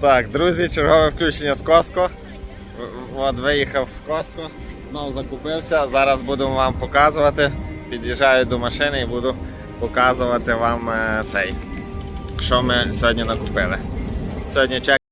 Так, друзі, чергове включення з Коско. От виїхав з Коско, знову закупився. Зараз буду вам показувати. Під'їжджаю до машини і буду показувати вам е, цей, що ми сьогодні накупили. Сьогодні чек.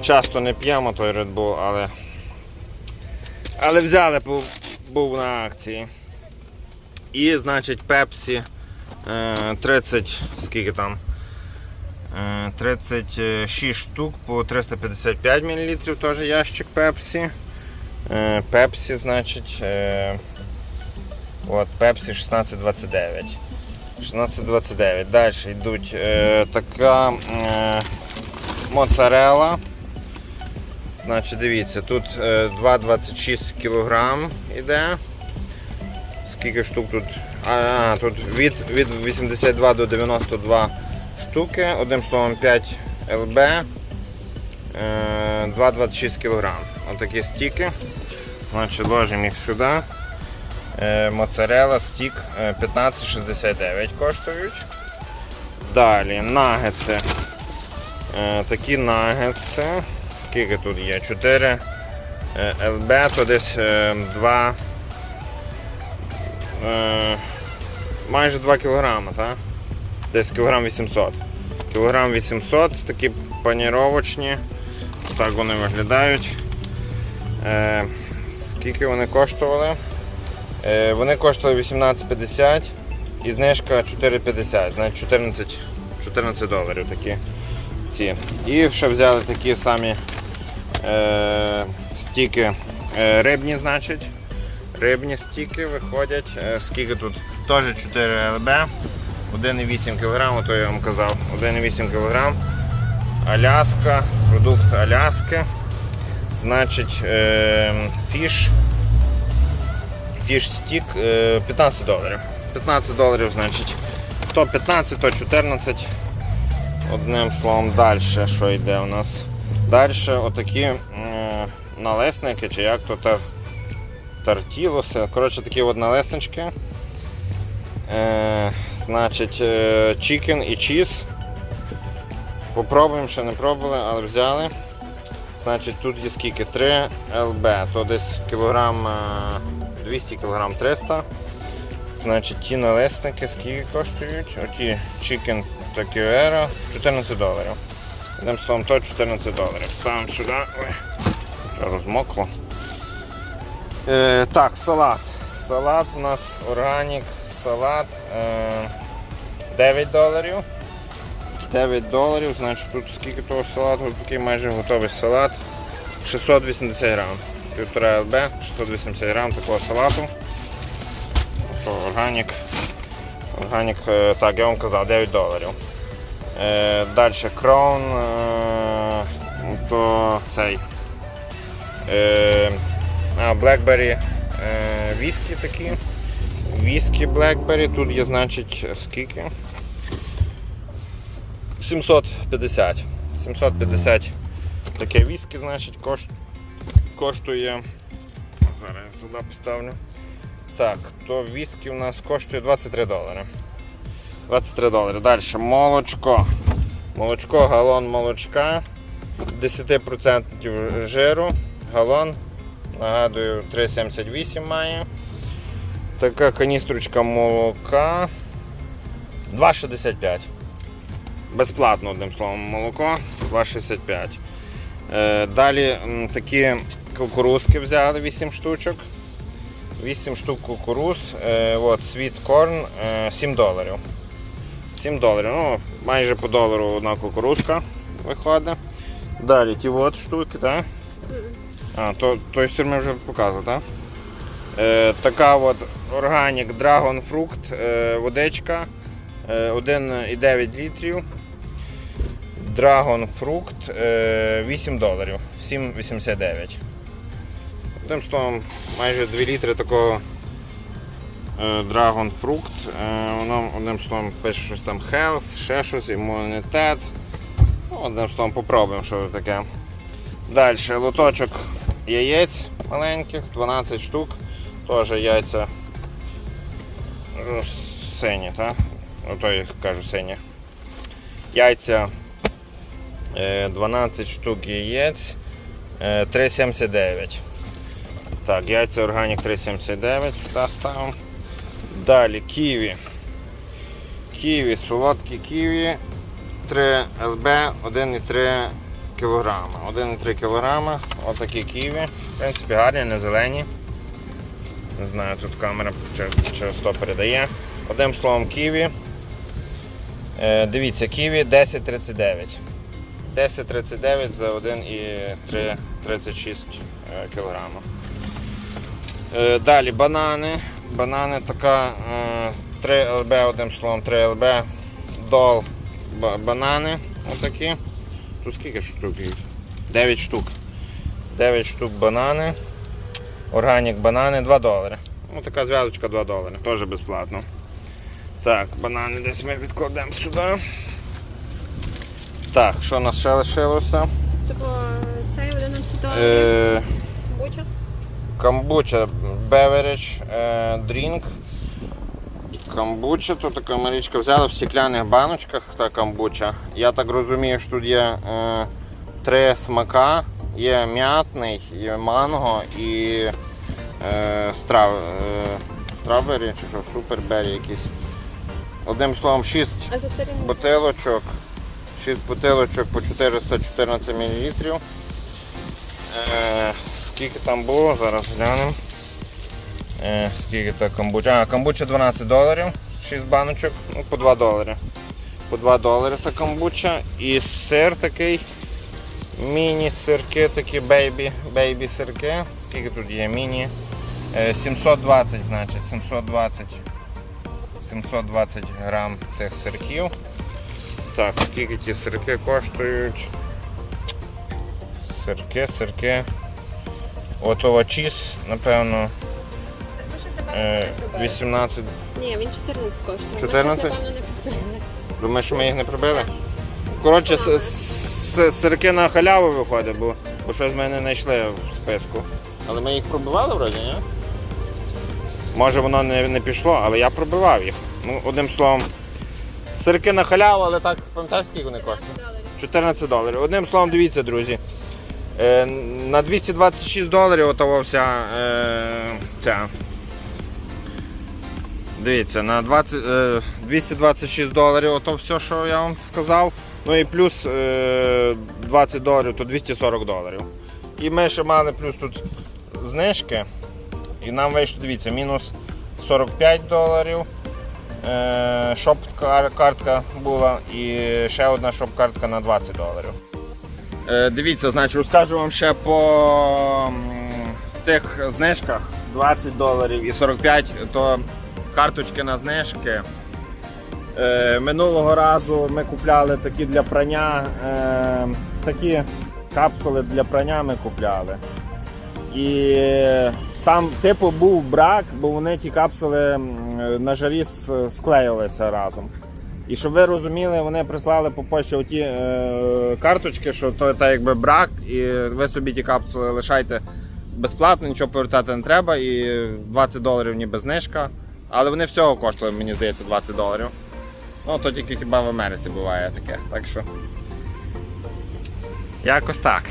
Часто не п'ємо той Red Bull, але. Але взяли, був, був на акції. І, значить, Pepsi е, 30, скільки там? Е, 36 штук по 355 мл, теж ящик Pepsi. Е, Pepsi, значить. Е, от, Pepsi 1629. 1629. Далі йдуть е, така е, моцарела. Значить, дивіться, тут е, 2,26 кг іде. Скільки штук тут? А, тут від, від 82 до 92 штуки, одним словом 5 ЛБ, е, 2,26 кг. Отакі стіки. Значить, ложимо їх сюди. Е, моцарела, стік е, 15,69 коштують. Далі нагетси. Е, такі нагетси. Скільки тут є? 4 е, ЛБ, то десь е, 2. Е, майже 2 кг, так? Десь кілограм 800. Кілограм 800, такі паніровочні. Так вони виглядають. Е, скільки вони коштували? Е, вони коштували 18,50 і знижка 4,50, значить 14, 14 доларів такі ці. І ще взяли такі самі е, стіки е, рибні, значить. Рибні стіки виходять. Е, скільки тут? Теж 4 ЛБ, 1,8 кг, то я вам казав, 1,8 кг. Аляска, продукт Аляски. Значить, фіш. Фіш стік е, 15 доларів. 15 доларів, значить, то 15, то 14. Одним словом, далі що йде у нас? Далі отакі е, налесники, чи як то тар, тартілоси. Коротше, такі от налеснички. Е, значить, е, чікен і чіз. Попробуємо, ще не пробували, але взяли. Значить, тут є скільки? 3 ЛБ, то десь кілограм е, 200 кілограм 300. Значить, ті налесники скільки коштують? Оті Chicken Takiera 14 доларів. Одним словом, то 14 доларів. Ставимо сюди. Ой, що розмокло. Е, так, салат. Салат у нас органік, салат е, 9 доларів. 9 доларів, значить тут скільки того салату, такий майже готовий салат. 680 грам. Півтора ЛБ, 680 грам такого салату. То Органік. Органік, е, так, я вам казав, 9 доларів. Е, Далі кроун, е, то цей. Е, Blackberry віскі такі. Віскі Blackberry. Тут є, значить, скільки? 750. 750 таке віскі, значить, кош... коштує. Зараз я туди поставлю. Так, то віскі у нас коштує 23 долари. 23 долари. Далі молочко. Молочко, галон молочка. 10% жиру. Галон. Нагадую, 3,78 має. Така каністрочка молока. 2,65. Безплатно, одним словом, молоко 2,65. Е, далі такі кукурузки взяли 8 штучок. 8 штук кукуруз. Е, от, Corn е, 7 доларів. 7 доларів. Ну, майже по долару одна кукурузка виходить. Далі ті от штуки, так? А, то, той сир ми вже показував, так? Е, така от органік Dragon Fruit, е, водичка е, 1,9 літрів. Dragon Fruit е, 8 доларів, 7,89. Одним словом, майже 2 літри такого е, Dragon Fruit. Е, воно одним словом пише щось там health, ще щось, імунітет. Ну, одним словом, попробуємо, що таке. Далі лоточок яєць маленьких, 12 штук. Теж яйця ну, сині, так? Ну, то я кажу сині. Яйця е, 12 штук яєць, е, 3,79. Так, яйця органік 3,79 сюди ставимо. Далі ківі. Ківі, солодкі ківі 3 ЛБ 1,3 кг. 1,3 кг. Отакі ківі. В принципі, гарні, не зелені. Не знаю, тут камера через то передає. Одним словом, ківі. Е, дивіться, ківі 10,39. 10,39 за 1,36 кг. Е, далі банани. Банани така е, 3 ЛБ, одним словом 3 ЛБ. Дол банани. Отакі. Тут скільки штук їх? 9 штук. 9 штук банани. Органік банани 2 долари. Ну, така зв'язочка 2 долари, теж безплатно. Так, банани десь ми відкладемо сюди. Так, що у нас ще лишилося? Тобто цей 11 доларів Е. Камбуча beverage е, drink. Камбуча, тут така Марічка взяла в стекляних баночках та камбуча. Я так розумію, що тут є е, три смака. Є м'ятний, є манго і е, страв, е, стравбері чи що, супербері якісь. Одним словом, 6 А за бутилочок. 6 бутилочок по 414 мл. Е, скільки там було, зараз глянемо. Е, скільки то камбуча? А, камбуча 12 доларів, 6 баночок, ну, по 2 долари. По 2 долари та камбуча. І сир такий. Міні-сирки, такі бейбі, бейбі сирки. Скільки тут є міні? Е, 720, значить, 720. 720 грам тих сирків. Так, скільки ті сирки коштують? Сирки, сирки. Ото чіз, напевно, Ми щось, напевно, е, не пробили. 18. Ні, він 14 коштує. 14? Ми щось, напевно, не купили. Думаєш, що ми їх не пробили? Коротше, с- с- сирки на халяву виходить, бо, бо щось ми не знайшли в списку. Але ми їх пробивали вроді, ні? Може воно не, не пішло, але я пробивав їх. Ну, одним словом, сирки на халяву, але так, пам'ятаєш, скільки вони коштують? 14 доларів. Одним словом, дивіться, друзі. Е, на 226 доларів отова вся е, ця. Дивіться, на 20, е, 226 доларів ото все, що я вам сказав. Ну і плюс е, 20 доларів, то 240 доларів. І ми ще мали плюс тут знижки. І нам вийшло, дивіться, мінус 45 доларів. Е, шоп-картка була і ще одна шоп-картка на 20 доларів. Е, дивіться, значить, розкажу вам ще по тих знижках 20 доларів і 45, то карточки на знижки. Е, минулого разу ми купляли такі для прання, е, такі капсули для прання ми купляли. І там, типу, був брак, бо вони ті капсули на жарі склеїлися разом. І щоб ви розуміли, вони прислали по почті оті е, карточки, що то та якби брак, і ви собі ті капсули лишайте безплатно, нічого повертати не треба, і 20 доларів ніби знижка. Але вони всього коштували, мені здається, 20 доларів. Ну, то тільки хіба в Америці буває таке. Так що. Якось так.